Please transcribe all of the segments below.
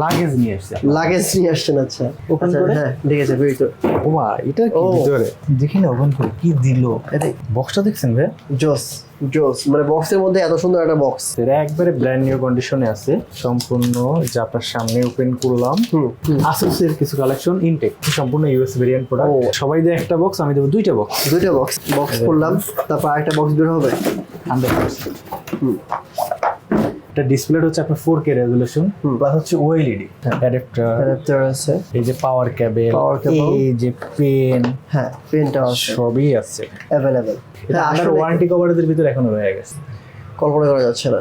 Luggage নিয়ে এসেছে luggage নিয়ে আসছেন আচ্ছা। Open আচ্ছা, করে? হ্যাঁ ঠিক আছে good. ওমা এটা কি ভিতরে? দেখি না ওপেন করে। কি দিল? এটাই বক্সটা দেখছেন ভাই জোস জোস। মানে বক্সের মধ্যে এত সুন্দর একটা বক্স এটা একবারে ব্র্যান্ড নিউ কন্ডিশনে আছে। সম্পূর্ণ যে আপনার সামনে ওপেন করলাম। হুম। আসুসের কিছু কালেকশন ইনটেক সম্পূর্ণ ইউএস ভেরিয়েন্ট প্রোডাক্ট সবাই দেয় একটা বক্স আমি দেবো দুইটা বক্স দুইটা বক্স বক্স করলাম তারপর আরেকটা বক্স বের হবে? হান্ড্রেড হুম। এটা ডিসপ্লে হচ্ছে আপনার ফোর কে রেজুলেশন হুম। প্লাস হচ্ছে ওএলইডি অ্যাডাপ্টার অ্যাডাপ্টার আছে। এই যে পাওয়ার কেবল। এই যে পেন হ্যাঁ পেনটা আছে। সবই আছে। অ্যাভেলেবেল এটা আন্ডার ওয়ারেন্টি কভারেজের ভিতর এখনও রয়ে গেছে। কল্পনা করা যাচ্ছে না।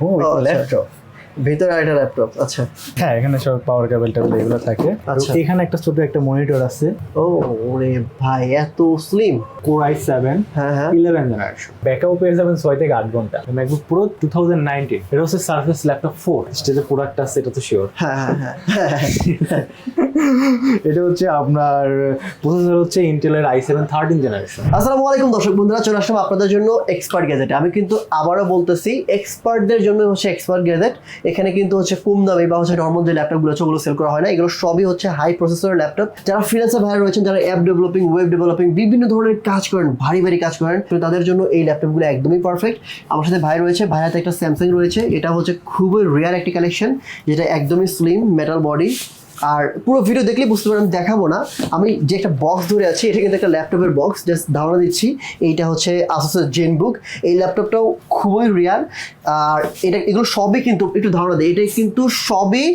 ও। ল্যাপটপ ভিতরে একটা ল্যাপটপ আচ্ছা। হ্যাঁ এখানে সব পাওয়ার কেবল টেবল এগুলো থাকে। আচ্ছা। এখানে একটা ছোট একটা মনিটর আছে। ও ওরে ভাই এত স্লিম কোর আই সেভেন হ্যাঁ হ্যাঁ। ইলেভেন জেনারেশন ব্যাকআপ পেয়ে যাবেন ছয় থেকে আট ঘণ্টা। MacBook Pro two thousand nineteen এটা হচ্ছে সার্ফেস ল্যাপটপ ফোর স্টেজে প্রোডাক্ট আছে এটা তো শিওর হ্যাঁ হ্যাঁ হ্যাঁ হ্যাঁ। এটা হচ্ছে আপনার প্রসেসর হচ্ছে ইন্টেলের আই সেভেন থার্টিন জেনারেশন আসসালামু আলাইকুম দর্শক বন্ধুরা, চলে আসলাম আপনাদের জন্য এক্সপার্ট গ্যাজেট আমি কিন্তু আবারও বলতেছি এক্সপার্টদের জন্য হচ্ছে এক্সপার্ট গ্যাজেট এখানে কিন্তু হচ্ছে কম দামি বা হচ্ছে নর্মাল যে ল্যাপটপগুলো আছে, ওগুলো সেল করা হয় না। এগুলো সবই হচ্ছে হাই প্রসেসর ল্যাপটপ যারা ফ্রিল্যান্সার ভাইরা রয়েছেন, যারা অ্যাপ ডেভেলপিং ওয়েব ডেভেলপিং বিভিন্ন ধরনের কাজ করেন, ভারী ভারী কাজ করেন, তো তাদের জন্য এই ল্যাপটপগুলো একদমই পারফেক্ট আমার সাথে ভাই রয়েছে ভাই হাতে একটা স্যামসাং রয়েছে। এটা হচ্ছে খুবই রেয়ার একটি কালেকশন যেটা একদমই স্লিম মেটাল বডি আর পুরো ভিডিও দেখলে বুঝতে পারেন দেখাবো না। আমি যে একটা বক্স ধরে আছি, এটা কিন্তু একটা ল্যাপটপের বক্স জাস্ট ধারণা দিচ্ছি। এইটা হচ্ছে আসোসের জেন বুক এই ল্যাপটপটাও খুবই রিয়ার আর এটা, এগুলো সবই কিন্তু, একটু ধারণা দেয় এটা কিন্তু সবই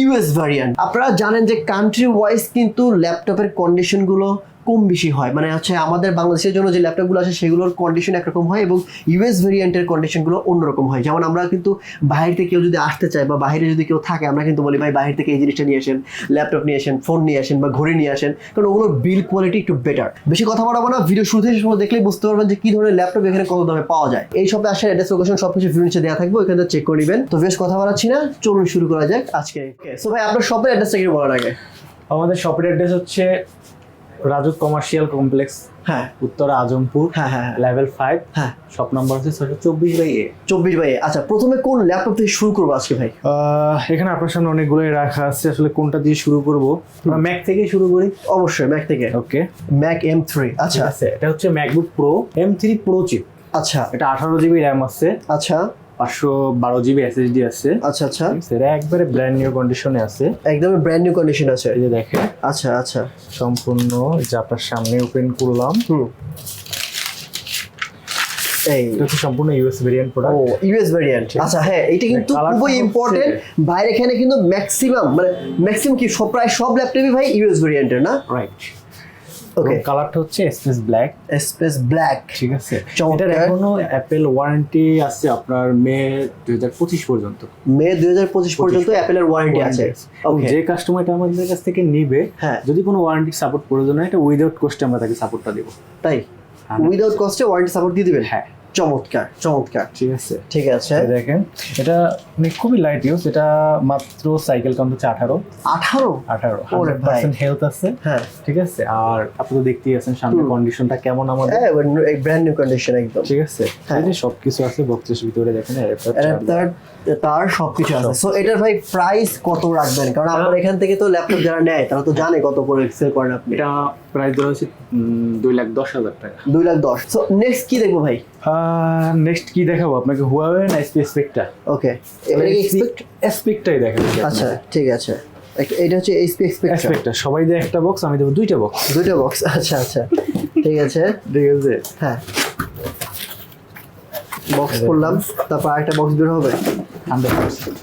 ইউএস ভ্যারিয়েন্ট আপনারা জানেন যে কান্ট্রি ওয়াইজ কিন্তু ল্যাপটপের কন্ডিশনগুলো কম বেশি হয়। মানে হচ্ছে আমাদের বাংলাদেশের জন্য যে ল্যাপটপগুলো আছে সেগুলোর কন্ডিশন একরকম হয় এবং ইউএস ভেরিয়েন্টের কন্ডিশনগুলো অন্যরকম হয়। যেমন আমরা কিন্তু বাইরে থেকে কেউ যদি আসতে চায় বা বাইরে যদি কেউ থাকে, আমরা কিন্তু বলি, ভাই বাইরে থেকে এই জিনিসটা নিয়ে আসেন ল্যাপটপ নিয়ে আসেন ফোন নিয়ে আসেন বা ঘড়ি নিয়ে আসেন। কারণ ওগুলোর বিল কোয়ালিটি একটু বেটার বেশি কথা বলাবো না ভিডিও শুরু থেকে সময় দেখলেই বুঝতে পারবেন যে কি ধরনের ল্যাপটপ এখানে কত দামে পাওয়া যায়। এই সবে আসার অ্যাড্রেস লোকেশন সবকিছু ভিডিও নিচে দেওয়া থাকবে ওখানে চেক করে নেবেন। তো বেশ কথা বলাচ্ছি না, চলুন শুরু করা যাক আজকে সো ভাই, আপনার শপের অ্যাড্রেসটা কি বলার আগে। আমাদের শপের অ্যাড্রেস হচ্ছে রাজুক কমার্শিয়াল কমপ্লেক্স হ্যাঁ। উত্তরা আজমপুর হ্যাঁ হ্যাঁ লেভেল ফাইভ হ্যাঁ। শপ নাম্বার হচ্ছে ছয়শো চব্বিশ বাই এ। চব্বিশ ভাই আচ্ছা প্রথমে কোন ল্যাপটপ থেকে শুরু করব আজকে ভাই? এখানে আপনার সামনে অনেকগুলোই রাখা আছে। আসলে কোনটা দিয়ে শুরু করব? ম্যাক থেকে শুরু করি। অবশ্যই ম্যাক থেকে। ওকে ম্যাক এম থ্রি আচ্ছা। এটা হচ্ছে MacBook Pro M three Pro chip আচ্ছা। এটা আঠারো জিবি র্যাম আছে। আচ্ছা। পাঁচশো বারো জিবি এসএসডি আছে। আচ্ছা আচ্ছা। এটা একবারে ব্র্যান্ড নিউ কন্ডিশনে আছে। একদমই ব্র্যান্ড নিউ কন্ডিশন আছে। এই যে দেখেন। আচ্ছা আচ্ছা। সম্পূর্ণ যে আপনার সামনে ওপেন করলাম। হুম। এই। এটা সম্পূর্ণ ইউএস ভেরিয়েন্ট ও ইউএস ভেরিয়েন্ট আচ্ছা হ্যাঁ এটা কিন্তু Colour খুবই ইম্পর্টেন্ট বাইরে এখানে কিন্তু ম্যাক্সিমাম মানে ম্যাক্সিমাম কি সব প্রায় সব ল্যাপটপই ভাই ইউএস ভেরিয়েন্টের না? রাইট ওকে কালারটা হচ্ছে স্পেস ব্ল্যাক স্পেস ব্ল্যাক ঠিক আছে? এটার এখনও অ্যাপেল ওয়ারেন্টি আছে আপনার মে দুই হাজার পঁচিশ পর্যন্ত। মে দুই হাজার পঁচিশ পর্যন্ত অ্যাপেলের ওয়ারেন্টি আছে। যে কাস্টমার এটা আমাদের কাছ থেকে নিবে হ্যাঁ। যদি কোনো ওয়ারেন্টি সাপোর্ট প্রয়োজন হয় এটা উইদাউট কস্টে আমরা তাকে সাপোর্টটা দেবো। তাই? উইদাউট কস্টে ওয়ারেন্টি সাপোর্ট দিয়ে দিবেন? হ্যাঁ। চমৎকার চমৎকার। ঠিক আছে। ঠিক আছে। দেখেন এটা মানে খুবই লাইট ইউজ এটা মাত্র সাইকেল কাউন্ট হচ্ছে আঠারো। আঠারো? আঠারো পার্সেন্ট হেলথ আছে। হ্যাঁ। ঠিক আছে আর আপনি তো দেখতেই আছেন সামনে কন্ডিশনটা কেমন আমাদের? হ্যাঁ ব্র্যান্ড নিউ কন্ডিশন একদম। ঠিক আছে হ্যাঁ। এই যে সবকিছু আছে বক্সের ভিতরে দেখেন অ্যাডাপ্টার তার সবকিছু আছে। সো এটার ভাই প্রাইস কত রাখবেন? কারণ আপনার এখান থেকে তো ল্যাপটপ যারা নেয় তারা তো জানে কত করে সেল করেন আপনি। এটা প্রাইস ধরা হচ্ছে দুই লাখ দশ হাজার টাকা। দুই লাখ দশ। সো নেক্সট কি দেখব ভাই? নেক্সট কি দেখাবো? আপনাকে হুয়াওয়ে না এসপি স্পেকটা ওকে এক্সপেক্ট স্পেকটাই দেখাবো আচ্ছা ঠিক আছে। এটা হচ্ছে এক্সপেক্ট স্পেকটা সবাই দেয় একটা বক্স আমি দেবো দুইটা বক্স দুইটা বক্স আচ্ছা আচ্ছা। ঠিক আছে। ঠিক আছে। হ্যাঁ। বক্স করলাম তারপর আরেকটা বক্স বের হবে। হান্ড্রেড পার্সেন্ট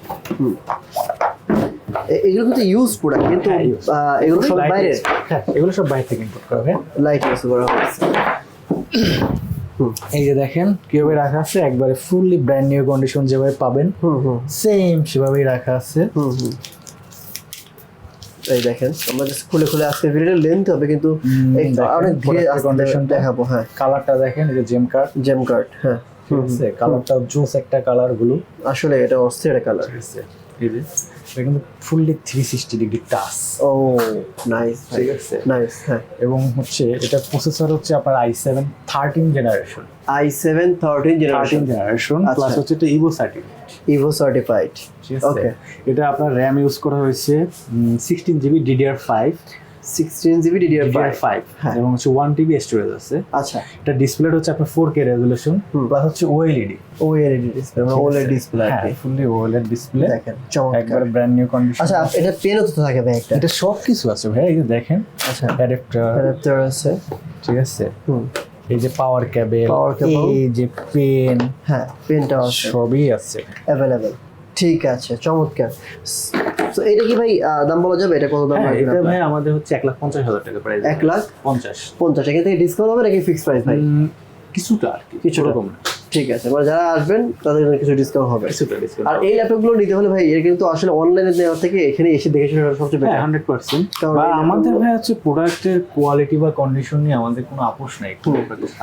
এগুলো কিন্তু ইউজ প্রোডাক্ট কিন্তু হ্যাঁ। আহ, এগুলো সব বাইরে। হ্যাঁ। এগুলো সব বাইরে থেকে ইম্পোর্ট করা হয় লাইট ইউজ করা হয়েছে। এই যে দেখেন কীভাবে রাখা আছে? একবারে ফুললি ব্র্যান্ড নিউ কন্ডিশন যেভাবে পাবেন সেম সেভাবেই রাখা আছে। এই দেখেন আমরা জাস্ট খুলে খুলে আজকে ভিডিওটা লেন্থ হবে কিন্তু অনেক ধীরে condition-টা। দেখাবো হ্যাঁ। কালারটা দেখেন এই যে জেম কার্ড জেম কার্ড হ্যাঁ। কালারটা জুস একটা কালারগুলো আসলে এটা অস্থির কালার আছে এই যে। এটা কিন্তু fully three sixty degree touch ও নাইস ঠিক আছে? নাইস হ্যাঁ। এবং হচ্ছে এটা প্রসেসর হচ্ছে আপনার i seven thirteen generation i seven thirteen generation generation. Plus হচ্ছে এটা Evo certified Evo certified okay এটা আপনার র্যাম ইউজ করা হয়েছে sixteen GB DDR five sixteen GB DDR five হ্যাঁ। এবং হচ্ছে ওয়ান টিবি স্টোরেজ আছে। আচ্ছা। এটা ডিসপ্লে হচ্ছে আপনার ফোর কে রেজলিউশন। প্লাস হচ্ছে ওএলইডি ওএলইডি ডিসপ্লে মানে ওএলইডি ডিসপ্লে কি ফুললি ওএলইড ডিসপ্লে দেখেন একবার ব্র্যান্ড নিউ কন্ডিশন আচ্ছা এটা পেনও তো থাকে ভাই একটা। এটা সব কিছু আছে ভাই এই যে দেখেন আচ্ছা। অ্যাডাপ্টার অ্যাডাপ্টার আছে। ঠিক আছে। হুম। এই যে পাওয়ার কেবল। এই যে পেন হ্যাঁ পেনটাও আছে। সবই আছে। অ্যাভেলেবেল ঠিক আছে চমৎকার। তো এটা কি ভাই দাম বলা যাবে? এটা কত দাম হ্যাঁ, এটা ভাই আমাদের হচ্ছে এক লাখ পঞ্চাশ হাজার টাকা প্রাইস এক লাখ পঞ্চাশ। পঞ্চাশ। এখান থেকে ডিসকাউন্ট হবে নাকি ফিক্সড প্রাইস ভাই? কিছুটা আর কি কিছুটা। কম না। ঠিক আছে মানে যারা আসবেন তাদের জন্য কিছু ডিসকাউন্ট হবে। আর এই ল্যাপটপগুলো নিতে হলে ভাই এর কিন্তু আসলে অনলাইনে নেওয়ার থেকে এখানে এসে দেখে শুনে সবচেয়ে হ্যাঁ বেটার হান্ড্রেড পার্সেন্ট বা আমাদের ভাই হচ্ছে প্রোডাক্টের কোয়ালিটি বা কন্ডিশন নিয়ে আমাদের কোনো আপোষ নাই।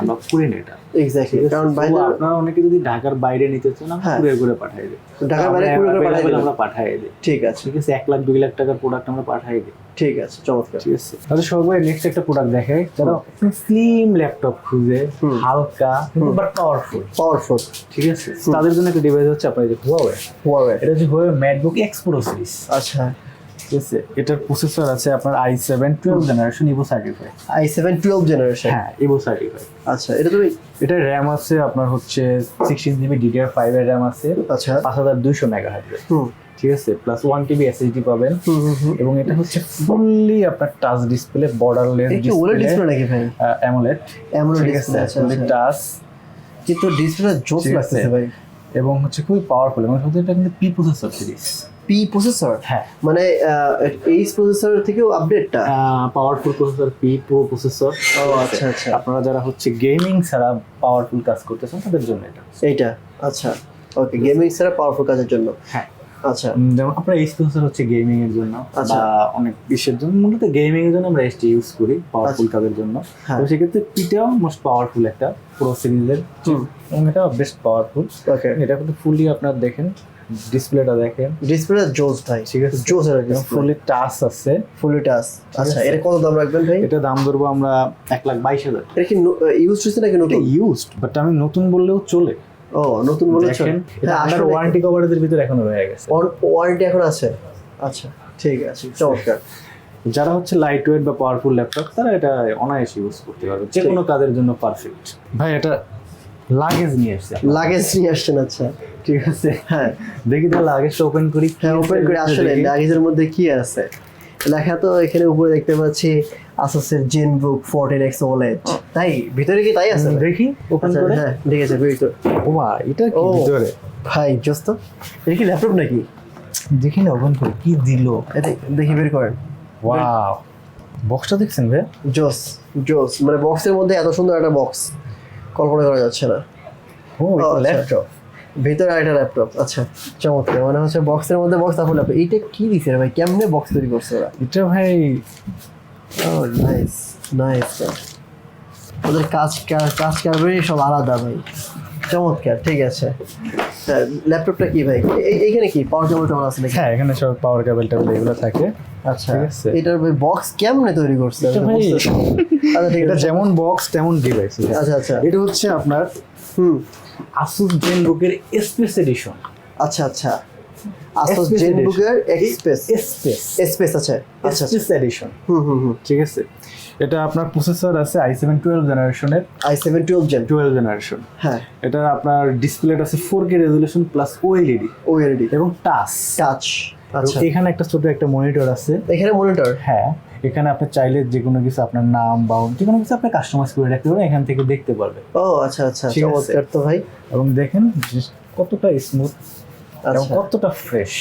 আমরা করি না এটা। এক্স্যাক্টলি কারণ বাইরে আপনারা অনেকে যদি ঢাকার বাইরে নিতে চান আমরা হ্যাঁ। কুরিয়ার করে পাঠিয়ে দিই ঢাকার বাইরে কুরিয়ার করে available আমরা পাঠিয়ে দিই ঠিক আছে। ঠিক আছে এক লাখ দুই লাখ টাকার প্রোডাক্ট আমরা পাঠিয়ে দিই ঠিক আছে চমৎকার। ঠিক আছে। তাহলে সবাই নেক্সট একটা প্রোডাক্ট দেখে যারা স্লিম ল্যাপটপ খুঁজে হালকা বাট পাওয়ারফুল পাওয়ারফুল ঠিক আছে? তাদের জন্য একটা ডিভাইস হচ্ছে আপনার যে হুয়াওয়ে ওয়াওয়ে এটা হচ্ছে Huawei MacBook X Pro series আচ্ছা। ঠিক আছে? এটার প্রসেসর আছে আপনার i seven twelve generation Evo certify i seven twelve generation হ্যাঁ ইভো সার্টিফাই আচ্ছা এটা তুমি এটা র্যাম আছে আপনার হচ্ছে সিক্সটিন জিবি ডিডিআর ফাইভ এর র্যাম আছে। আচ্ছা। পাঁচ হাজার দুইশো মেগা হার্টের হুম। ঠিক আছে? প্লাস ওয়ান টিবি এসএসডি পাবেন। এবং এটা হচ্ছে ফুললি আপনার টাচ ডিসপ্লে বর্ডারলেস ডিসপ্লে নাকি ভাই? অ্যামোলেড এমন ঠিক আছে। টাচ কিন্তু ডিসপ্লেটা জোস লাগছে। লাগতেছে ভাই। এবং হচ্ছে খুবই পাওয়ারফুল এবং সাথে এটা কিন্তু P processor series P processor হ্যাঁ। মানে এইচ প্রসেসর থেকেও আপডেটটা powerful processor P Pro processor ও আচ্ছা আচ্ছা। আপনারা যারা হচ্ছে গেমিং ছাড়া পাওয়ারফুল কাজ করতেছেন তাদের জন্য এটা। এইটা? আচ্ছা। ওকে গেমিং ছাড়া পাওয়ারফুল কাজের জন্য। হ্যাঁ। আচ্ছা। যেমন আপনার এইচ প্রসেসর হচ্ছে গেমিং এর জন্য আচ্ছা। বা অনেক বিষয়ের জন্য মূলত গেমিং এর জন্য আমরা এসটি ইউজ করি পাওয়ারফুল কাজের জন্য। হ্যাঁ। তো সেক্ষেত্রে পিটাও মোস্ট পাওয়ারফুল একটা প্রো সিরিজের এটা বেস্ট পাওয়ারফুল এটা কিন্তু ফুললি আপনার দেখেন ডিসপ্লেটা দেখেন। ডিসপ্লে জোস ভাই। ঠিক আছে। জোস এর ফুললি টাচ আছে। ফুলি টাচ আচ্ছা। এটা কত দাম রাখবেন ভাই? এটা দাম ধরবো আমরা এক লাখ বাইশ হাজার। এটা কি ইউজ হচ্ছে নাকি নতুন? ইউজড বাট আমি নতুন বললেও চলে। ও নতুন বলেছ দেখেন হ্যাঁ আন্ডার ওয়ারেন্টি কভারেজের ভিতরে এখনও রয়ে গেছে। ওয়ারেন্টি এখন আছে। আচ্ছা ঠিক আছে চমৎকার যারা হচ্ছে লাইট ওয়েট বা পাওয়ারফুল ল্যাপটপ তারা এটা অনায়াসে ইউজ করতে পারবে। যে কোনো কাজের জন্য পারফেক্ট ভাই এটা লাগেজ নিয়ে এসছে লাগেজ নিয়ে আসছেন আচ্ছা। ঠিক আছে। হ্যাঁ। দেখি তাহলে লাগেজটা ওপেন করি হ্যাঁ ওপেন করে আসলে লাগেজের মধ্যে কি আছে? লেখা তো এখানে উপরে দেখতে পাচ্ছি আসুসের জেনবুক ফোরটিন এক্স ওলেট তাই? ভিতরে কি তাই আছে? দেখি ওপেন আচ্ছা, করে। হ্যাঁ ঠিক আছে ভিতরে এটা কি ভিতরে? ভাই জোস্ত এটা কি ল্যাপটপ নাকি? দেখি না ওপেন করে। কি দিল? দেখি বের করেন। ওয়াও বক্সটা দেখছেন ভাই? জোস জোস মানে বক্সের মধ্যে এত সুন্দর একটা বক্স কল্পনা করা যাচ্ছে না। ও। ল্যাপটপ ভিতরে একটা ল্যাপটপ আচ্ছা চমৎকার। মানে হচ্ছে বক্সের মধ্যে বক্স তারপর ল্যাপটপ এইটা কি দিছে ভাই? কেমনে বক্স তৈরি করছে ওরা? এটা ভাই ও নাইস নাইস ওদের কাজ কাজ- কারবারই সব আলাদা ভাই। চমৎকার ঠিক আছে। ল্যাপটপটা কি ভাই? এইখানে কি? পাওয়ার কেবল টেবল আছে নাকি? হ্যাঁ এখানে সব পাওয়ার কেবল টেবিল এগুলো থাকে। আচ্ছা। এটার ভাই বক্স কেমনে তৈরি করছে? এটা আচ্ছা এটা যেমন বক্স তেমন ডিভাইস আচ্ছা আচ্ছা। এটা হচ্ছে আপনার হুম। আসুস জেনবুকের স্পেস এডিশন আচ্ছা আচ্ছা। আসুস জেনবুকের এক্সপ্রেস স্পেস স্পেস আছে আচ্ছা আচ্ছা স্পেস এডিশন হুম হুম হুম। ঠিক আছে? এটা আপনার প্রসেসর আছে আই সেভেন টুয়েলভ জেনারেশনের i seven twelve gen twelve generation হ্যাঁ। এটা আপনার ডিসপ্লেটা আছে four K resolution plus OLED OLED এবং টাচ টাচ আচ্ছা। এখানে একটা ছোট একটা মনিটর আছে। এখানে মনিটর হ্যাঁ। এখানে আপনি চাইলে যে কোনো কিছু আপনার নাম বা যে কোনো কিছু আপনি কাস্টমাইজ করে রাখতে পারবেন এখান থেকে দেখতে পারবে ও আচ্ছা আচ্ছা। চমৎকার তো ভাই। এবং দেখেন কতটা স্মুথ এবং আচ্ছা। কতটা ফ্রেশ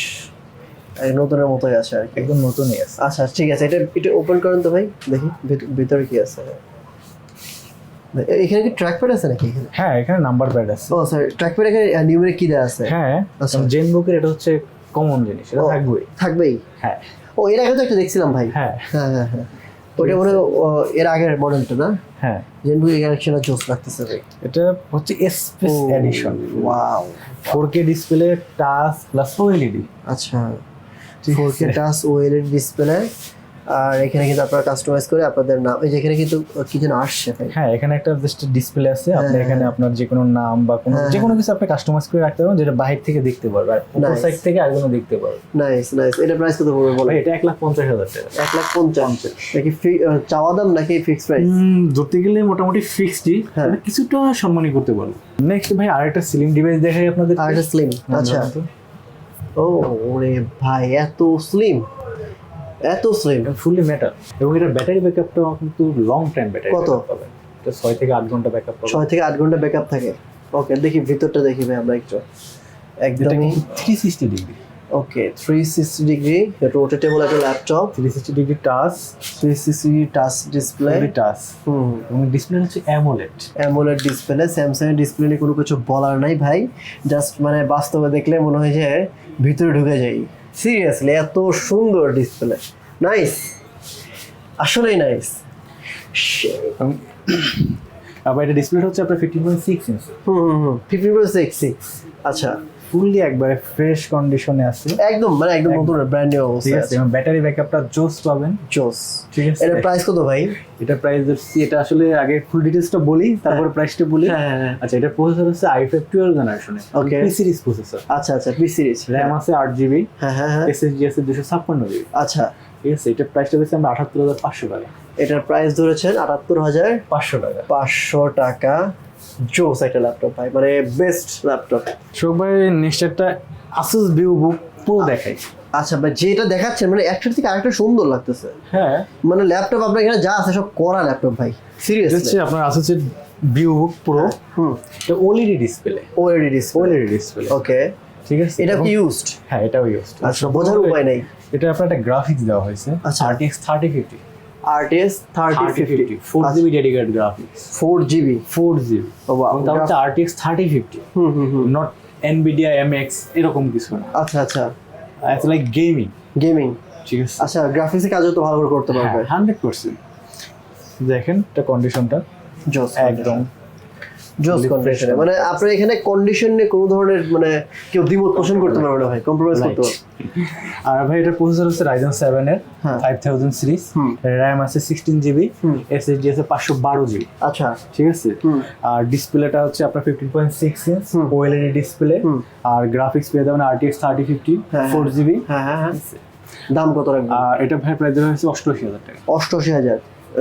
নতুনের মতোই আছে আর একদম নতুনই আছে। আচ্ছা ঠিক আছে এটা এটা ওপেন করেন তো ভাই দেখি ভিতরে কি আছে। এখানে কি ট্র্যাক প্যাড আছে নাকি এখানে? হ্যাঁ এখানে নাম্বার প্যাড আছে। ও স্যার ট্র্যাক প্যাড এখানে নিউমেরিক কি দেওয়া আছে? হ্যাঁ আচ্ছা। জেন বুকের এটা হচ্ছে কমন জিনিস এটা। থাকবেই। থাকবেই। হ্যাঁ। ও এর আগে তো একটা দেখছিলাম ভাই। হ্যাঁ। হ্যাঁ হ্যাঁ হ্যাঁ। ওটা মনে এর আগের মডেলটা না? হ্যাঁ। জেনবুক কানেকশন জোস লাগতেছে ভাই। এটা হচ্ছে space edition wow. Four K display touch plus OLED আচ্ছা। ঠিক ফোর কে আছে। টাচ ওএলইডি ডিসপ্লে আর এখানে কিন্তু আপনারা কাস্টমাইজ করে আপনাদের নাম এই যে এখানে কিন্তু কি যেন আসছে হ্যাঁ এখানে একটা জাস্ট ডিসপ্লে আছে। আপনি হ্যাঁ, এখানে আপনার যে কোনো নাম বা কোনো হ্যাঁ, যে কোনো কিছু আপনি কাস্টমাইজ করে রাখতে পারবেন যেটা বাইরে থেকে দেখতে পারবে আর উপর সাইড থেকে আর কোনো দেখতে পারবে। নাইস নাইস এটা প্রাইস কত পড়বে বলো এটা এক লাখ পঞ্চাশ হাজার টাকা। এক লাখ পঞ্চাশ। নাকি ফি- চাওয়া দাম নাকি ফিক্স প্রাইস ধরতে গেলে মোটামুটি ফিক্সডই হ্যাঁ। কিছুটা সম্মানই করতে পারব। নেক্সট ভাই আরেকটা সিলিং ডিভাইস দেখাই আপনাদের আর এটা স্লিম আচ্ছা। ও ওরে ভাই এত স্লিম এত স্লিম ফুললি মেটাল এবং এটা ব্যাটারি ব্যাকআপটা কিন্তু লং টাইম ব্যাটারি কত? পাবেন ছয় থেকে আট ঘণ্টা ব্যাকআপ পাবেন ছয় থেকে আট ঘণ্টা ব্যাকআপ থাকে। ওকে দেখি ভিতরটা দেখি ভাই আমরা একটু। একদমই three sixty degree okay three sixty degree rotatable একটা laptop three sixty degree touch three sixty touch display touch হুম। এবং ডিসপ্লে হচ্ছে অ্যামোলেড অ্যামোলেড ডিসপ্লে স্যামসাং এর ডিসপ্লে নিয়ে কোনো কিছু বলার নাই ভাই। জাস্ট মানে বাস্তবে দেখলে মনে হয় যে ভিতরে ঢুকে যাই সিরিয়াসলি এত সুন্দর ডিসপ্লে নাইস আসলেই নাইস আবার এটা ডিসপ্লে হচ্ছে আপনার ফিফটিন পয়েন্ট সিক্স ইঞ্চ হুম হুম হুম। পয়েন্ট সিক্স সিক্স আচ্ছা। ফুললি একবারে ফ্রেশ কন্ডিশনে আছে। একদম মানে একদম নতুন ব্র্যান্ড নিউ অবস্থা আছে এবং ব্যাটারি ব্যাকআপটা জোস পাবেন। জোস। ঠিক আছে। এটার প্রাইস কত ভাই? এটা প্রাইস ধরছি এটা আসলে আগে ফুল ডিটেলসটা বলি তারপর প্রাইসটা বলি। হ্যাঁ হ্যাঁ হ্যাঁ। আচ্ছা এটা প্রসেসর হচ্ছে আই ফাইভ টুয়েলভ জেনারেশনে Okay. পি সিরিজ প্রসেসর আচ্ছা আচ্ছা পি সিরিজ র্যাম আছে আট জিবি হ্যাঁ হ্যাঁ হ্যাঁ। এসএসডি আছে দুশো ছাপ্পান্ন জিবি আচ্ছা। ঠিক আছে এটা প্রাইসটা হচ্ছে আমরা আঠাত্তর হাজার পাঁচশো টাকা। এটার প্রাইস ধরেছেন আটাত্তর হাজার পাঁচশো টাকা। পাঁচশো টাকা। জোস একটা ল্যাপটপ ভাই মানে বেস্ট ল্যাপটপ শোক ভাই নেক্সট একটা আসুস ভিউ বুক প্রো দেখাই। আচ্ছা ভাই যেটা দেখাচ্ছেন মানে একটার থেকে আরেকটা সুন্দর লাগতেছে। হ্যাঁ। মানে ল্যাপটপ আপনার এখানে যা আছে সব করা ল্যাপটপ ভাই সিরিয়াসলি হচ্ছে আপনার আসুসের ভিউ বুক প্রো হুম। এটা OLED display OLED display OLED display okay ঠিক আছে? এটা কি ইউজড হ্যাঁ এটাও ইউজ আচ্ছা বোঝার উপায় নেই। এটা আপনার একটা গ্রাফিক্স দেওয়া হয়েছে। আচ্ছা। Thirty fifty RTS thirty fifty four GB dedicate graphics four GB four GB তাও হচ্ছে RTX thirty fifty hmm hmm hmm not Nvidia MX এরকম কিছু না। আচ্ছা আচ্ছা। ইটস লাইক গেমিং গেমিং ঠিক আছে। আচ্ছা গ্রাফিক্সের কাজও তো ভালো করে করতে পারবে। হান্ড্রেড পার্সেন্ট দেখেন এটা কন্ডিশনটা জোস একদম। জোস কন্ডিশনে মানে আপনার এখানে কন্ডিশন নিয়ে কোনো ধরনের মানে কেউ দ্বিমত পোষণ করতে পারবে না ভাই কম্প্রোমাইজ করতে পারবে আর ভাই এটা প্রসেসর হচ্ছে রাইজেন সেভেন এর হ্যাঁ। ফাইভ থাউজেন্ড সিরিজ আছে সিক্সটিন জিবি হুম। এসএসডি আছে পাঁচশো বারো জিবি আচ্ছা। ঠিক আছে? আর ডিসপ্লেটা হচ্ছে আপনার ফিফটিন পয়েন্ট সিক্স ইঞ্চ হুম। ডিসপ্লে আর গ্রাফিক্স পেয়ে যাবেন আরটিএক্স থার্টি ফিফটি হ্যাঁ, ফোর জিবি হ্যাঁ হ্যাঁ হ্যাঁ। দাম কত রাখবেন? আর এটা ভাই প্রাইস দেওয়া হয়েছে অষ্টআশি হাজার টাকা। অষ্টআশি হাজার।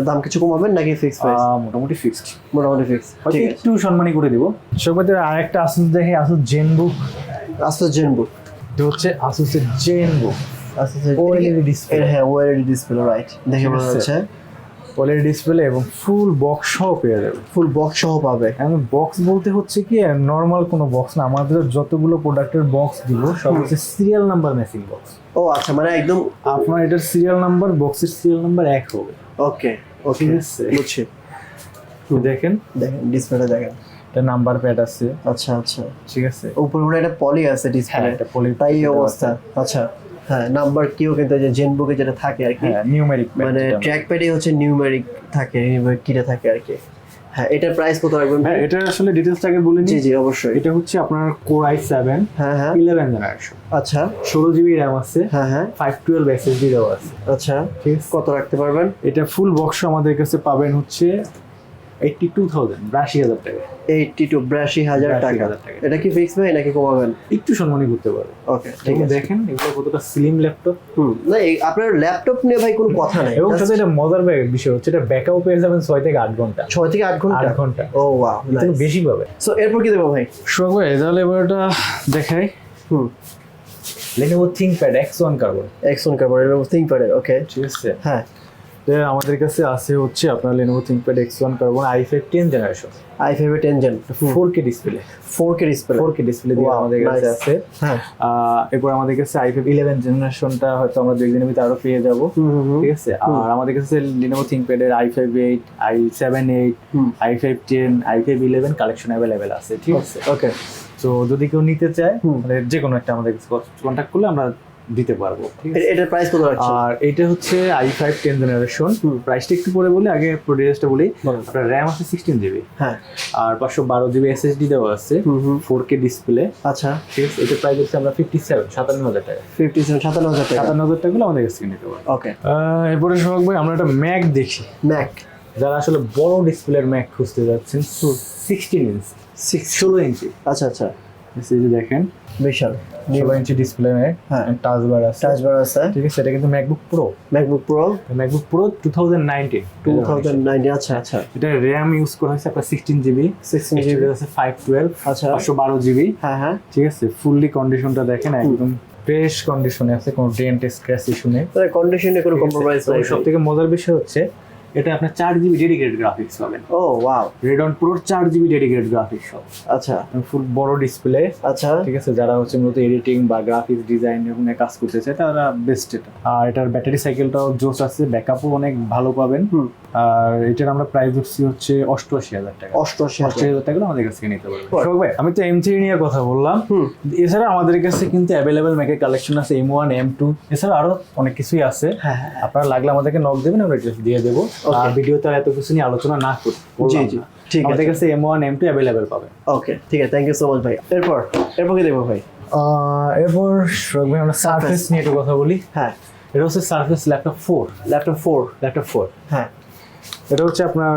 দাম কিছু কমাবেন নাকি ফিক্স প্রাইস মোটামুটি ফিক্সড মোটামুটি ফিক্স ঠিক আছে। একটু সম্মানী করে দেব। সেক্ষেত্রে আরেকটা আসুস দেখে আসুস জেনবুক আস্তে জেনবুক এটা হচ্ছে আসুসের জেনবুক আসুসের ওএলইডি ডিসপ্লে হ্যাঁ ওএলইডি ডিসপ্লে রাইট দেখে মনে হচ্ছে ওএলইডি ডিসপ্লে এবং ফুল বক্স সহ পেয়ে যাবে। ফুল বক্স সহ পাবে। এখন বক্স বলতে হচ্ছে কি নর্মাল কোনো বক্স না। আমাদের যতগুলো প্রোডাক্টের বক্স দিব সব হচ্ছে সিরিয়াল নাম্বার ম্যাচিং বক্স ও আচ্ছা মানে একদম আপনার এটার সিরিয়াল নাম্বার বক্সের সিরিয়াল নাম্বার এক হবে। ওকে ওকে। বুঝছি। দেখেন। দেখেন ডিসপ্লেটা দেখেন। এটা নাম্বার প্যাড আছে। আচ্ছা আচ্ছা। ঠিক আছে? উপরে মনে হয় একটা পলি আছে হ্যাঁ ডিসপ্লে পলি তাই এই অবস্থা। আচ্ছা। হ্যাঁ নাম্বার কিও কিন্তু যে জেন বুকে যেটা থাকে আর কি। হ্যাঁ নিউমেরিক মানে ট্র্যাক প্যাডে হচ্ছে নিউমেরিক থাকে নিউমেরিক কিটা থাকে আর কি। হ্যাঁ এটার প্রাইস কত রাখবেন হ্যাঁ এটা আসলে ডিটেলসটাকে বলে জি জি অবশ্যই। এটা হচ্ছে আপনার কোর আই সেভেন হ্যাঁ হ্যাঁ। ইলেভেন জেনারেশন আচ্ছা। ষোলো জিবি র্যাম আছে হ্যাঁ হ্যাঁ। ফাইভ টুয়েলভ এসএসডি দেওয়া আছে। আচ্ছা। ঠিক কত রাখতে পারবেন? এটা ফুল বক্স আমাদের কাছে পাবেন হচ্ছে এইটটি টু থাউজেন্ড বিরাশি হাজার টাকা। এইটটি টু বিরাশি হাজার 82,000 টাকা। টাকা। এটা কি ফিক্স ভাই নাকি কমাবেন? একটু সম্মানী করতে পারবে ওকে ঠিক আছে। দেখেন এগুলো কতটা স্লিম ল্যাপটপ হুম না আপনার ল্যাপটপ নিয়ে ভাই কোনো কথা নাই। এবং সাথে এটা মজার ব্যাগ বিষয় হচ্ছে এটা ব্যাকআপ পেয়ে যাবেন ছয় থেকে আট ঘণ্টা। ছয় থেকে আট ঘণ্টা? আট ঘণ্টা। ও ওয়াও কিন্তু বেশি পাবে। সো এরপর কি দেবো ভাই? শোক ভাই তাহলে এবার এটা দেখাই। হুম। লেনোভো এক্স ওয়ান কার্বন এক্সন কার্বন থিঙ্ক প্যাডের ওকে ঠিক আছে। হ্যাঁ। তো আমাদের কাছে আছে হচ্ছে আপনার X one Carbon i five ten generation i five ten gen four K display four K display four K display দিয়ে আমাদের কাছে আছে। হ্যাঁ। এরপর আমাদের কাছে আই ফাইভ ইলেভেন জেনারেশনটা হয়তো আমরা দু একদিনের ভিতরে আরও পেয়ে যাব। ঠিক আছে? আর আমাদের কাছে eight i seven eight hmm. I five ten i five eleven collection available আছে। ঠিক আছে? ওকে তো যদি কেউ নিতে চায়। মানে যে কোনো একটা আমাদের কন্ট্যাক্ট করলে আমরা দিতে পারব এটার প্রাইস কত আর এটা হচ্ছে আই ফাইভ টেন জেনারেশন। প্রাইসটা একটু পরে বলি আগে প্রোডিউসটা বলি। আপনার র্যাম আছে সিক্সটিন জিবি হ্যাঁ। আর পাঁচশো বারো জিবি এসএসডি দেওয়া আছে ফোর কে ডিসপ্লে আচ্ছা। ঠিক আছে? এটার প্রাইস হচ্ছে আমরা ফিফটি সেভেন সাতান্ন হাজার টাকা। ফিফটি সেভেন সাতান্ন হাজার টাকা। সাতান্ন হাজার টাকাগুলো আমাদের কাছ নিতে পারব। ওকে এরপরে সোহাগ ভাই আমরা একটা ম্যাক দেখি। ম্যাক যারা আসলে বড় ডিসপ্লের ম্যাক খুঁজতে যাচ্ছেন সিক্সটিন ইঞ্চ ষোলো ইঞ্চি আচ্ছা আচ্ছা। যে দেখেন। বিশাল। ষোলো ইঞ্চি ডিসপ্লে হ্যাঁ। টাচ বার আছে। টাচ বার আছে। ঠিক আছে এটা কিন্তু MacBook Pro MacBook Pro MacBook Pro two thousand nineteen two thousand nineteen আচ্ছা আচ্ছা। এটা র্যাম ইউজ করা হয়েছে আপনার sixteen GB sixteen GB GB আছে ফাইভ টুয়েলভ আচ্ছা। পাঁচশো বারো জিবি হ্যাঁ হ্যাঁ। ঠিক আছে ফুললি কন্ডিশনটা দেখেন একদম ফ্রেশ কন্ডিশনে আছে কোনো ডেন্ট স্ক্র্যাচ ইস্যু নেই। কন্ডিশনে কোনো কম্প্রোমাইজ নাই। সব থেকে মজার বিষয় হচ্ছে এটা আপনার চার জিবি ডেডিকেটেড গ্রাফিক্স পাবেন। ও ওয়াও রেডন প্রোর চার জিবি ডেডিকেটেড গ্রাফিক্স সব। আচ্ছা। ফুল বড় ডিসপ্লে আচ্ছা। ঠিক আছে যারা হচ্ছে মূলত এডিটিং বা গ্রাফিক্স ডিজাইন এরকম কাজ করতে চায় তারা বেস্ট এটা। আর এটার ব্যাটারি সাইকেলটাও জোস আছে ব্যাকআপও অনেক ভালো পাবেন। আর এটার আমরা প্রাইস ধরছি হচ্ছে অষ্টআশি হাজার টাকা। অষ্টআশি অষ্টআশি হাজার টাকা আমাদের কাছ থেকে নিতে পারবেন। শোক ভাই আমি তো এম থ্রি নিয়ে কথা বললাম। এছাড়া আমাদের কাছে কিন্তু অ্যাভেলেবেল ম্যাকের কালেকশন আছে এম ওয়ান এম টু এছাড়া আরও অনেক কিছুই আছে। হ্যাঁ হ্যাঁ আপনারা লাগলে আমাদেরকে নক দেবেন আমরা ডিটেলস দিয়ে দেবো। আর ভিডিওতে এত কিছু নিয়ে আলোচনা না করি জি জি। ঠিক আমাদের কাছে M one M two available পাবেন। ওকে ঠিক আছে। থ্যাংক ইউ সো মাচ ভাই। এরপর এরপর কি দেখব ভাই? এরপর শোক ভাই আমরা সার্ফেস নিয়ে একটু কথা বলি। হ্যাঁ। এটা হচ্ছে Surface Laptop four Laptop four Laptop four হ্যাঁ। এটা হচ্ছে আপনার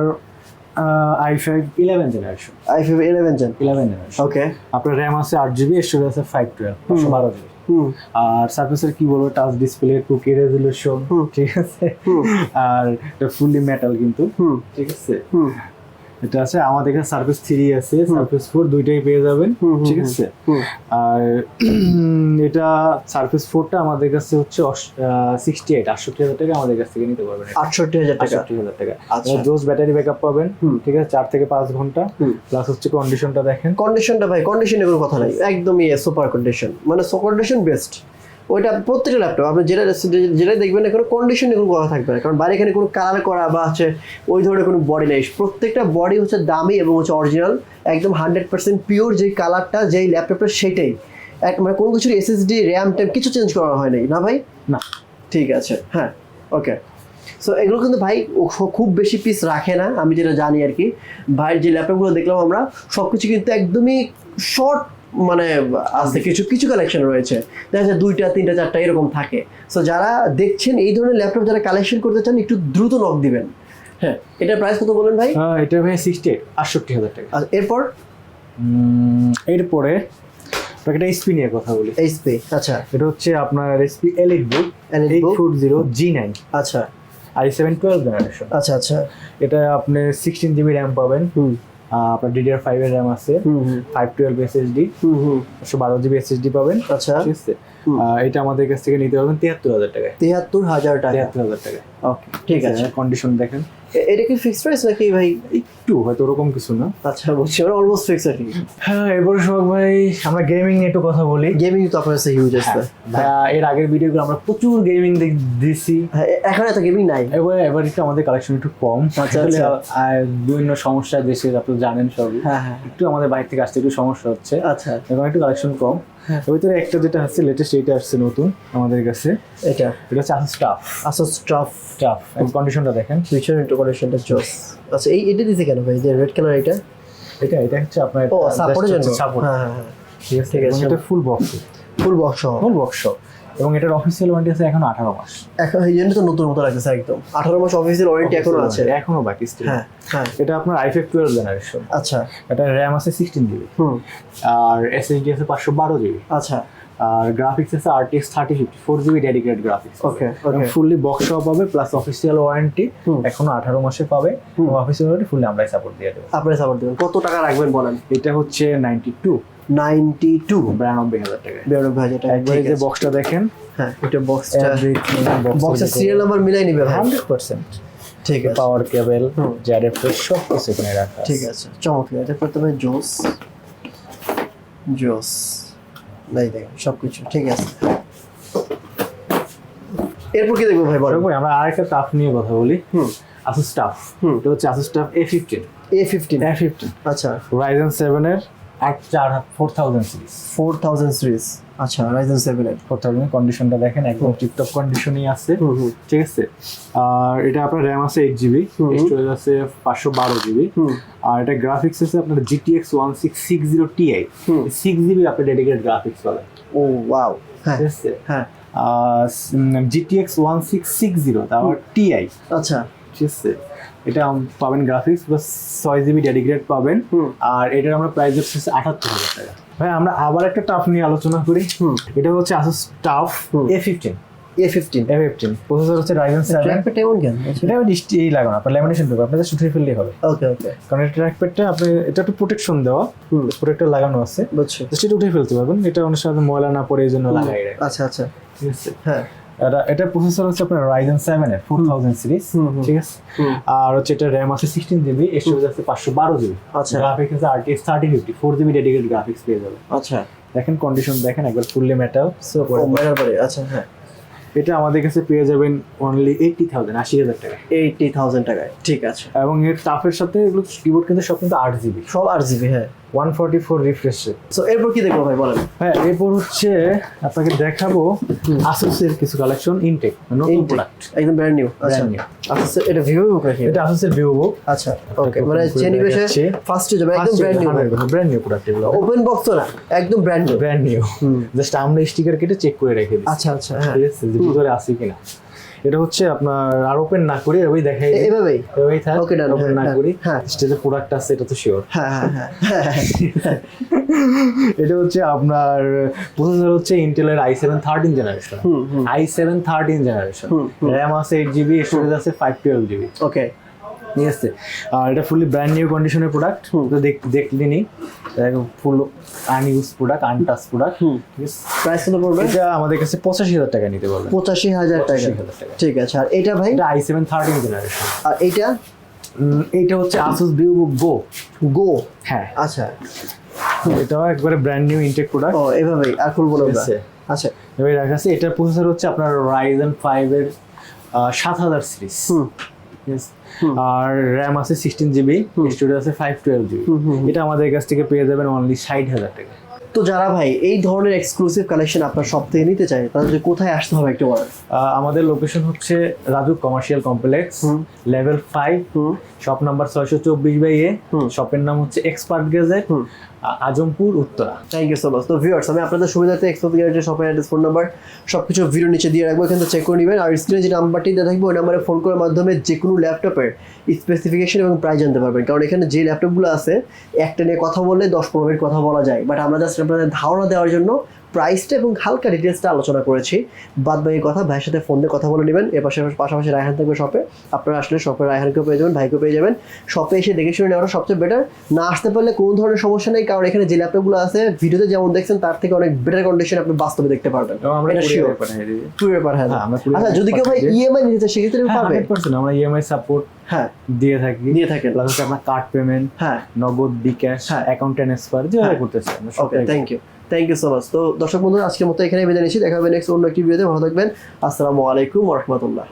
i five eleven generation i five eleven gen eleven generation okay আপনার র্যাম আছে আট জিবি স্টোরেজ আছে ফাইভ টুয়েলভ পাঁচশো বারো জিবি হুম। আর সার্ফেসের কি বলব touch display two K resolution ঠিক আছে? আর এটা ফুললি মেটাল কিন্তু ঠিক আছে? এটা আছে আমাদের কাছে সার্ফেস থ্রি আছে সার্ফেস ফোর দুইটাই পেয়ে যাবেন ঠিক আছে? আর এটা সার্ফেস ফোরটা আমাদের কাছে হচ্ছে সিক্সটি এইট আটষট্টি হাজার টাকা আমাদের কাছ থেকে নিতে পারবেন আটষট্টি হাজার টাকা। আটষট্টি হাজার টাকা। জোস ব্যাটারি ব্যাকআপ পাবেন। ঠিক আছে? চার থেকে পাঁচ ঘণ্টা। প্লাস হচ্ছে কন্ডিশনটা দেখেন। কন্ডিশনটা ভাই কন্ডিশনে কোনো কথা নাই। একদমই সুপার কন্ডিশন মানে কন্ডিশন বেস্ট ওইটা প্রত্যেকটা ল্যাপটপ আপনি যেটা যেটা দেখবেন না কোনো কন্ডিশনে কোনো কথা থাকবে না। কারণ বাইরে এখানে কোনো কালার করা বা হচ্ছে ওই ধরনের কোনো বডি নেই। প্রত্যেকটা বডি হচ্ছে দামি এবং হচ্ছে অরিজিনাল একদম হান্ড্রেড পার্সেন্ট পিওর যেই কালারটা যেই ল্যাপটপটা সেটাই। এক মানে কোনো কিছুর এসএসডি র্যাম ট্যাম কিছু চেঞ্জ করা হয় নাই। না ভাই? না। ঠিক আছে হ্যাঁ ওকে সো এগুলো কিন্তু ভাই ও খুব বেশি পিস রাখে না আমি যেটা জানি আর কি। ভাইয়ের যে ল্যাপটপগুলো দেখলাম আমরা সব কিছু কিন্তু একদমই শর্ট মানে আছে কিছু কিছু কালেকশন রয়েছে। দেখা যাচ্ছে দুইটা তিনটা চারটা এরকম থাকে। সো যারা দেখছেন এই ধরনের ল্যাপটপ যারা কালেকশন করতে চান একটু দ্রুত নক দিবেন। হ্যাঁ এটার প্রাইস কত বলেন ভাই? আহ, এটা ভাই সিক্সটি এইট আটষট্টি হাজার টাকা। এরপর? এরপরে একটা এসপি নিয়ে কথা বলি। এইচপি আচ্ছা। এটা হচ্ছে আপনার SP Elite Book book? Four zero G nine আচ্ছা। আই সেভেন টুয়েলভ জেনারেশন আচ্ছা আচ্ছা। এটা আপনি সিক্সটিন জিবি র্যাম পাবেন। হুম। আপনার ডিডিআর ফাইভ এর র্যাম আছে। ফাইভ টুয়েলভ এসএসডি একশো বারো জিবি এসএসডি পাবেন। আচ্ছা। ঠিক আছে? এটা আমাদের কাছ থেকে নিতে পারবেন তিয়াত্তর হাজার টাকায়। তিয়াত্তর হাজার টাকা। তিয়াত্তর হাজার টাকা ওকে ঠিক আছে কন্ডিশন দেখেন। এটা কি ফিক্সড প্রাইস নাকি ভাই? একটু হয়তো ওরকম কিছু না। আচ্ছা বলছি আমরা অলমোস্ট ফিক্স আর কি। হ্যাঁ এরপর সোহাগ ভাই আমরা গেমিং নিয়ে একটু কথা বলি। গেমিং তো আপনার কাছে হিউজ আছে। এর আগের ভিডিওগুলো আমরা প্রচুর গেমিং দিছি হ্যাঁ এখন এত গেমিং নাই। এবার এবার একটু আমাদের কালেকশন একটু কম। আচ্ছা, আচ্ছা। আহ, বিভিন্ন সমস্যা দেশের আপনি জানেন সবই। হ্যাঁ হ্যাঁ। একটু আমাদের বাইরে থেকে আসতে একটু সমস্যা হচ্ছে। আচ্ছা। এখন একটু কালেকশন কম। হ্যাঁ। ভিতরে একটা যেটা আছে লেটেস্ট এটা আসছে নতুন আমাদের কাছে। এটা। এটা হচ্ছে স্টাফ আসলে স্টাফ স্টাফ কন্ডিশনটা দেখেন। ফিউচার কন্ডিশনটা চস আচ্ছা এই এটা দিছে কেন ভাই? যে রেড কালার এটা? এটা এটা হচ্ছে আপনার ও সাপোর্টের জন্য। সাপোর্ট হ্যাঁ হ্যাঁ হ্যাঁ। ঠিক আছে এটা full box full box full box এবং এটার অফিসিয়াল ওয়ারেন্টি আছে এখন আঠারো মাস। এখন এই জন্য তো নতুন মতো লাগতেছে একদম। আঠারো মাস অফিসিয়াল ওয়ারেন্টি এখনও আছে। এখনও বাকি still। হ্যাঁ হ্যাঁ। এটা আপনার আই ফাইভ টুয়েলভ জেনারেশন আচ্ছা। এটা র্যাম আছে সিক্সটিন জিবি হুম। আর এসএসডি আছে পাঁচশো বারো জিবি আচ্ছা। আর গ্রাফিক্স আছে RTX thirty fifty four GB dedicated graphics okay. Fully box সহ পাবে প্লাস অফিসিয়াল ওয়ারেন্টি। এখনও আঠারো মাসে পাবে। অফিসিয়াল ওয়ারেন্টি ফুললি আমরাই সাপোর্ট দিয়ে দেবো। আপনারা সাপোর্ট দেবেন। কত টাকা রাখবেন বলেন? এটা হচ্ছে নাইনটি টু নাইনটি টু। বিরানব্বই হাজার টাকায়। বিরানব্বই হাজার টাকা। একবারে যে বক্সটা দেখেন। হ্যাঁ। এটা বক্সটা বক্সের সিরিয়াল নাম্বার মিলাই নিবে হান্ড্রেড পার্সেন্ট ঠিক আছে। পাওয়ার কেবল হুম। জ্যাডেপ্টার সব কিছু এখানে রাখা ঠিক আছে। চমৎকার। এটা প্রথমে জোস। জোস। নাই দেখেন সব কিছু ঠিক আছে। এরপর কি দেখব ভাই বলো আমরা আরেকটা টাফ নিয়ে কথা বলি। হুম। আসুস টাফ হুম। এটা হচ্ছে Asus TUF A fifteen A fifteen A fifteen আচ্ছা। রাইজেন সেভেনের আট চার four thousand series four thousand series আচ্ছা রাইজেন সেভেন এর। ফোর থাউজেন্ড কন্ডিশনটা দেখেন একদম টিপটপ কন্ডিশনই আছে। ঠিক আছে? আর এটা আপনার র্যাম আছে এইট জিবি। স্টোরেজ আছে পাঁচশো বারো জিবি আর এটা গ্রাফিক্স আছে আপনার GTX one six six zero Ti six GB আপনি ডেডিকেটেড গ্রাফিক্স পাবেন। ও ওয়াও হ্যাঁ হ্যাঁ। GTX one six six zero তারপর টিআই আচ্ছা। ঠিক আছে? এটা পাবেন গ্রাফিক্স প্লাস ছয় জিবি ডেডিকেটেড পাবেন। আর এটার আমরা প্রাইস হচ্ছে আঠাত্তর হাজার টাকা। ভাই আমরা আবার একটা টাফ নিয়ে আলোচনা করি। এটা হচ্ছে Asus TUF A fifteen A fifteen A fifteen processor হচ্ছে রাইজেন সেভেন ট্র্যাকপ্যাড এমন কেন? এটা আমি লাগানো আপনার ল্যামিনেশন দেবো আপনাদের উঠে ফেললেই হবে। ওকে ওকে কারণ এটা ট্র্যাকপ্যাডটা আপনি এটা একটু প্রোটেকশন দেওয়া প্রোটেক্টর লাগানো আছে। বুঝছি। এটা উঠে ফেলতে পারবেন এটা অনেক সময় ময়লা না পড়ে এই জন্য লাগাই আচ্ছা আচ্ছা। ঠিক আছে? হ্যাঁ। এটা এটা প্রসেসর হচ্ছে আপনার রাইজেন সেভেন এর ফোর থাউজেন্ড সিরিজ। ঠিক আছে? আর হচ্ছে এটা র্যাম আছে সিক্সটিন জিবি স্টোরেজ আছে পাঁচশো বারো জিবি আচ্ছা। গ্রাফিক্স আছে RTX thirty fifty four GB dedicated graphics পেয়ে যাবে আচ্ছা। দেখেন কন্ডিশন দেখেন একবার ফুললি মেটাল সো পরে আচ্ছা হ্যাঁ। এটা আমাদের কাছে পেয়ে যাবেন অনলি এইটটি থাউজেন্ড আশি হাজার টাকা এইটি থাউজেন্ড টাকায় ঠিক আছে। এবং এর টাফের সাথে এগুলো কিবোর্ড কিন্তু সব কিন্তু আট জিবি সব আট জিবি হ্যাঁ। One forty four refresh so এরপর কি দেখব ভাই বলেন। হ্যাঁ এরপর হচ্ছে আপনাকে দেখাবো আসুসের কিছু কালেকশন ইনটেক নতুন প্রোডাক্ট একদম ব্র্যান্ড নিউ আচ্ছা। আচ্ছা এটা ভিভো বুক রাখি এটা আসুসের ভিভো আচ্ছা ওকে মানে বেশে দেখাচ্ছি। ফার্স্টে যাবে একদম brand new brand new product এগুলো। ওপেন বক্স না একদম brand new brand new just আমরা স্টিকার কেটে চেক করে রেখে দিই আচ্ছা আচ্ছা হ্যাঁ। ঠিক আছে? ভিতরে আছে কিনা। এটা হচ্ছে আপনার আর ওপেন না করি এভাবেই দেখাই এভাবেই? এভাবেই থাক ওকে ডান ওপেন না হ্যাঁ, করি। হ্যাঁ। স্টেজে প্রোডাক্ট আছে এটা তো শিওর হ্যাঁ হ্যাঁ হ্যাঁ হ্যাঁ এটা হচ্ছে আপনার প্রসেসর হচ্ছে ইন্টেলের I seven thirteen generation. I seven thirteen generation. RAM আছে এইট জিবি স্টোরেজ আছে ফাইভ টুয়েলভ জিবি ওকে ঠিক আছে আর এটা ফুলি ব্র্যান্ড নিউ কন্ডিশনের প্রোডাক্ট হুম। তো দেখ দেখলেনি full unused product untouched product price কত পড়বে? এটা আমাদের কাছে পঁচাশি হাজার টাকা নিতে পারবেন পঁচাশি হাজার টাকা। 85,000 টাকা। ঠিক আছে। আর এটা ভাই? এটা আই সেভেন থার্টিন জেনারেশন আর এইটা এইটা হচ্ছে আসুস ভিভো গো গো হ্যাঁ। আচ্ছা। এটাও একবারে ব্র্যান্ড নিউ ইনটেক প্রোডাক্ট ও এভাবেই। আর খুলবো না। আচ্ছা। এবার রাখা আছে এটার প্রসেসর হচ্ছে আপনার রাইজেন ফাইভ এর সাত হাজার সিরিজ হুম। আর র্যাম আছে সিক্সটিন জিবি স্টোরেজ আছে ফাইভ টুয়েলভ জিবি। এটা আমাদের কাছ থেকে পেয়ে যাবেন অনলি ষাট হাজার টাকা। তো যারা ভাই এই ধরনের এক্সক্লুসিভ কালেকশন আপনার সব থেকে নিতে চায় তাদের কোথায় আসতে হবে একটু বলেন। আমাদের লোকেশন হচ্ছে Raju commercial complex level five shop number ছয়শো চব্বিশ বাই এ। শপের নাম হচ্ছে expert gadget. Azampur Uttara. Thank you so much তো ভিউয়ার্স আমি আপনাদের সুবিধাতে এক্সপ্রেস গ্যারেজের শপের অ্যাড্রেস ফোন নাম্বার সব কিছু ভিডিও নিচে দিয়ে রাখব, এখান থেকে চেক করে নেবেন। আর স্ক্রিনে যে নাম্বারটি দিয়ে থাকবে, ওই নাম্বারে ফোন করার মাধ্যমে যে কোনো ল্যাপটপের স্পেসিফিকেশন এবং প্রাইস জানতে পারবেন। কারণ এখানে যে ল্যাপটপগুলো আছে, একটা নিয়ে কথা বললে দশ পনেরো মিনিট কথা বলা যায়। বাট আমরা জাস্ট আপনাদের ধারণা দেওয়ার জন্য প্রাইসটা এবং হালকা ডিটেলসটা আলোচনা করেছি। বাদ বাকি কথা ভাইয়ের সাথে ফোন দিয়ে কথা বলে নেবেন। এর পাশে পাশাপাশি রায়হান থাকবে শপে আপনারা আসলে শপে রায়হানকেও পেয়ে যাবেন ভাইকেও পেয়ে যাবেন। শপে এসে দেখে শুনে নেওয়াটা সবচেয়ে বেটার না আসতে পারলে কোনো ধরনের সমস্যা নেই কারণ এখানে যে ল্যাপটপগুলো আছে ভিডিওতে যেমন দেখছেন তার থেকে অনেক বেটার কন্ডিশন আপনি বাস্তবে দেখতে পারবেন। কুরিয়ার পাঠায় হ্যাঁ, আচ্ছা যদি কেউ ভাই ইএমআই নিতে চায় সেক্ষেত্রে হ্যাঁ, পাবে আমরা ইএমআই সাপোর্ট হ্যাঁ। দিয়ে থাকি। দিয়ে থাকেন। প্লাস হচ্ছে আপনার কার্ড পেমেন্ট হ্যাঁ। নগদ বিকাশ হ্যাঁ। অ্যাকাউন্ট ট্রান্সফার যেভাবে হ্যাঁ। করতে চাই okay thank you thank you so much তো দর্শক বন্ধুরা, আজকের মতো এখানে বিদায় নিচ্ছি। দেখা হবে নেক্সট অন্য একটি ভিডিওতে ভালো থাকবেন। আসসালামু আলাইকুম রহমতুল্লাহ।